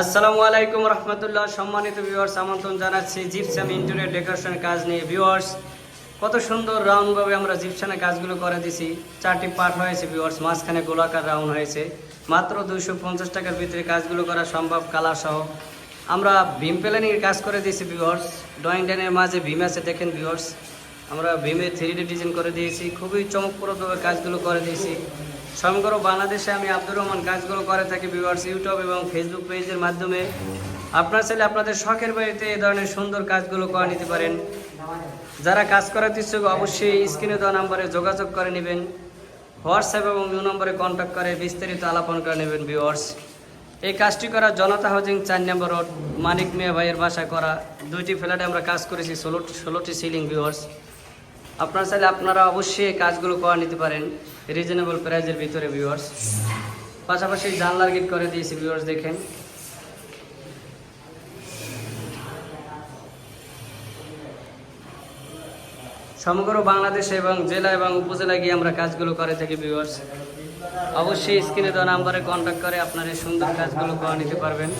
আসসালামু আলাইকুম রহমতুল্লাহ। সম্মানিত ভিউয়ার্স আমন্ত্রণ জানাচ্ছি জিপসাম ইন্টেরিয়র ডেকোরেশন কাজ নিয়ে। ভিউয়ার্স কত সুন্দর রাউন্ডভাবে আমরা জিপসানের কাজগুলো করে দিছি। চারটি পার্ট হয়েছে ভিউয়ার্স মাঝখানে গোলাকার রাউন্ড হয়েছে। মাত্র দুইশো পঞ্চাশ টাকার ভিতরে কাজগুলো করা সম্ভব কালার সহ। আমরা ভীম প্ল্যানিংয়ের কাজ করে দিয়েছি ভিউয়ার্স ড্রয়িং ড্যানের মাঝে ভীম আছে, দেখেন ভিউয়ার্স আমরা ভীমে থ্রি ডিজাইন করে দিয়েছি। খুবই চমকপ্রদভাবে কাজগুলো করে দিয়েছি। সমগ্র বাংলাদেশে আমি আব্দুর রহমান কাজগুলো করে থাকি ভিউয়ার্স, ইউটিউব এবং ফেসবুক পেজের মাধ্যমে। আপনার চাইলে আপনাদের শখের বাড়িতে এই ধরনের সুন্দর কাজগুলো করে নিতে পারেন। যারা কাজ করার ইচ্ছুক, অবশ্যই স্ক্রিনে দেওয়া নাম্বারে যোগাযোগ করে নেবেন। হোয়াটসঅ্যাপ এবং ইউ নম্বরে কন্ট্যাক্ট করে বিস্তারিত আলাপন করে নেবেন, ভিউয়ার্স। এই কাজটি করা জনতা হাউজিং চার নম্বর রোড, মানিক মিয়া ভাইয়ের বাসা করা। দুইটি ফ্ল্যাটে আমরা কাজ করেছি ষোলো ষোলোটি সিলিং, ভিউয়ার্স। আপনার চাইলে আপনারা অবশ্যই এই কাজগুলো করে নিতে পারেন। রিজনেবল প্রাইজের ভিতরে ভিউয়ার্স পাশাপাশি জানলার গিট করে দিয়েছি ভিউয়ার্স দেখেন। সমগ্র বাংলাদেশে এবং জেলা এবং উপজেলায় গিয়ে আমরা কাজগুলো করে থাকি ভিউয়ার্স অবশ্যই স্ক্রিনে দেওয়া নাম্বারে কন্ট্যাক্ট করে আপনার এই সুন্দর কাজগুলো করে নিতে পারবেন।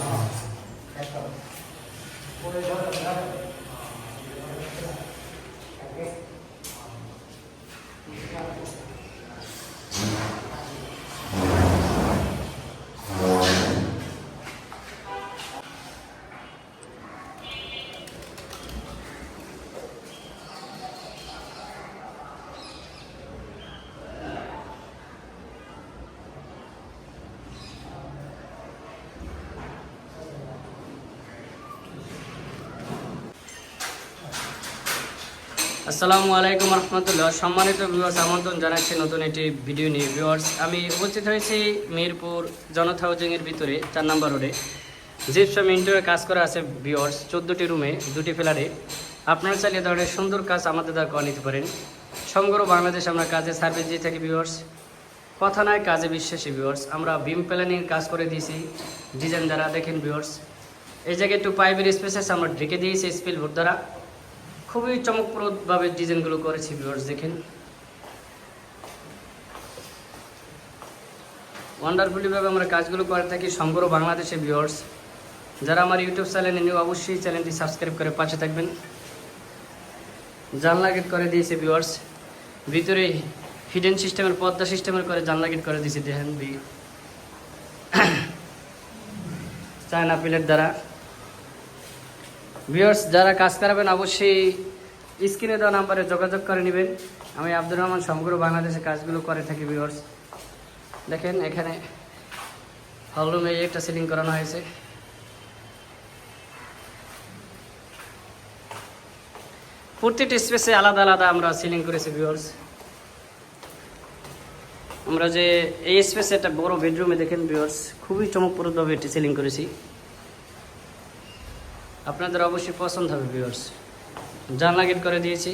আসসালামু আলাইকুম রহমতুল্লাহ। সম্মানিত ভিউয়ার্স আমন্ত্রণ জানাচ্ছি নতুন একটি ভিডিও নিয়ে। ভিউয়ার্স আমি উপস্থিত হয়েছি মিরপুর জনতা হাউজিংয়ের ভিতরে, চার নম্বর রোডে জিপসাম ইন্টারিয়র কাজ করা আছে ভিউয়ার্স চোদ্দোটি রুমে দুটি ফ্ল্যাটে আপনারা চাইলে ধরনের সুন্দর কাজ আমাদের দ্বারা করে নিতে পারেন। সমগ্র বাংলাদেশ আমরা কাজে সার্ভিস দিয়ে থাকি ভিউয়ার্স কথা নয়, কাজে বিশ্বাসী ভিউয়ার্স আমরা বিম প্ল্যানিং কাজ করে দিয়েছি। ডিজাইন দ্বারা দেখেন ভিউয়ার্স এই জায়গায় একটু পাইপের স্পেসেস আমরা ঢেকে দিয়েছি স্পিল ভোট দ্বারা। খুবই চমকপ্রদভাবে ডিজাইনগুলো করেছি ভিউয়ার্স দেখেন। ওয়ান্ডারফুলিভাবে আমরা কাজগুলো করে থাকি সমগ্র বাংলাদেশে ভিউয়ার্স যারা আমার ইউটিউব চ্যানেলে নিউ অবশ্যই চ্যানেলটি সাবস্ক্রাইব করে পাশে থাকবেন। জানলা গেট করে দিয়েছে ভিউয়ার্স ভিতরে হিডেন সিস্টেমের পর্দা সিস্টেমের করে জানলা গেট করে দিয়েছে, দেখেন বি চায়না প্লেট দ্বারা। ভিউয়ার্স যারা কাজ করাবেন, অবশ্যই স্ক্রিনে দেওয়া নাম্বারে যোগাযোগ করে নেবেন। আমি আব্দুর রহমান, সমগ্র বাংলাদেশে কাজগুলো করে থাকি ভিউয়ার্স দেখেন, এখানে হলরুমে একটা সিলিং করানো হয়েছে। প্রতিটি স্পেসে আলাদা আলাদা আমরা সিলিং করেছি ভিউয়ার্স আমরা যে এই স্পেসে একটা বড় বেডরুমে দেখেন ভিউয়ার্স খুবই চমকপ্রদভাবে এটি সিলিং করেছি। আপনাদের অবশ্যই পছন্দ হবে ভিউয়ার্স জানলা গেট করে দিয়েছি।